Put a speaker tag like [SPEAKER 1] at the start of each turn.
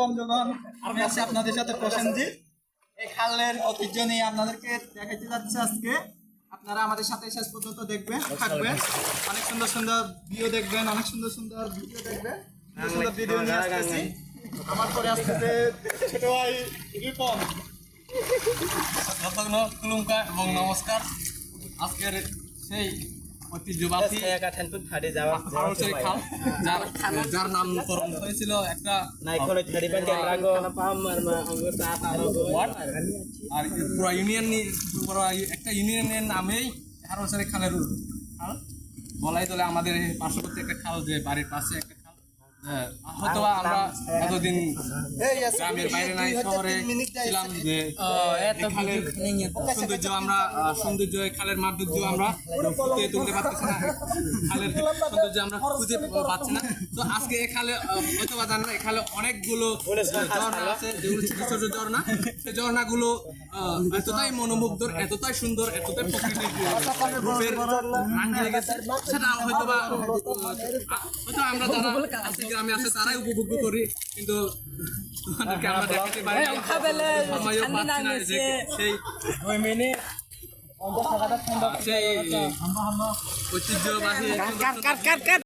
[SPEAKER 1] বন্ধুগণ আমি আছি আপনাদের সাথে প্রসেনজিৎ। এই খালের ঐতিহ্য নিয়ে আপনাদেরকে দেখাইতে যাচ্ছে আজকে। আপনারা আমাদের সাথে শেষ পর্যন্ত দেখবেন থাকবেন। অনেক সুন্দর সুন্দর ভিডিও দেখবেন অনেক সুন্দর সুন্দর ভিডিও দেখবেন। সুন্দর ভিডিও নিয়ে আসতেছি। আমার পরে আসতেছে ছোট ভাই রিপন।
[SPEAKER 2] এবং নমস্কার। আজকের সেই ঐতিহ্যবাহী হারসের যার যার নামকরণ হয়েছিল একটা আর পুরো ইউনিয়ন পুরো একটা ইউনিয়নের নামেই হারসের খালের খাল বলাই তোলে আমাদের পার্শ্ববর্তী একটা খাল যে বাড়ির পাশে একটা হ্যাঁ, হয়তো আমরা এতদিন গ্রামের বাইরে নাই শহরে ছিলাম যে খালের সৌন্দর্য আমরা সৌন্দর্য খালের মাধুর্য আমরা ফুটিয়ে তুলতে পারতেছি না। খালের সৌন্দর্য আমরা খুঁজে পাচ্ছি না। তো আজকে এই খালে হয়তো বা জানেন এই খালে অনেকগুলো ঝর্ণা আছে যেগুলো ছোট ছোট ঝর্ণা। সেই ঝর্ণাগুলো আহ, এতটাই মনোমুগ্ধর এতটাই সুন্দর এতটাই প্রকৃতির রূপের রাঙিয়ে গেছে সেটা হয়তো বা হয়তো আমরা যারা গ্রামে আছে তারাই উপভোগ করি কিন্তু আমরা দেখাতে পারি সেই সেই ঐতিহ্যবাহী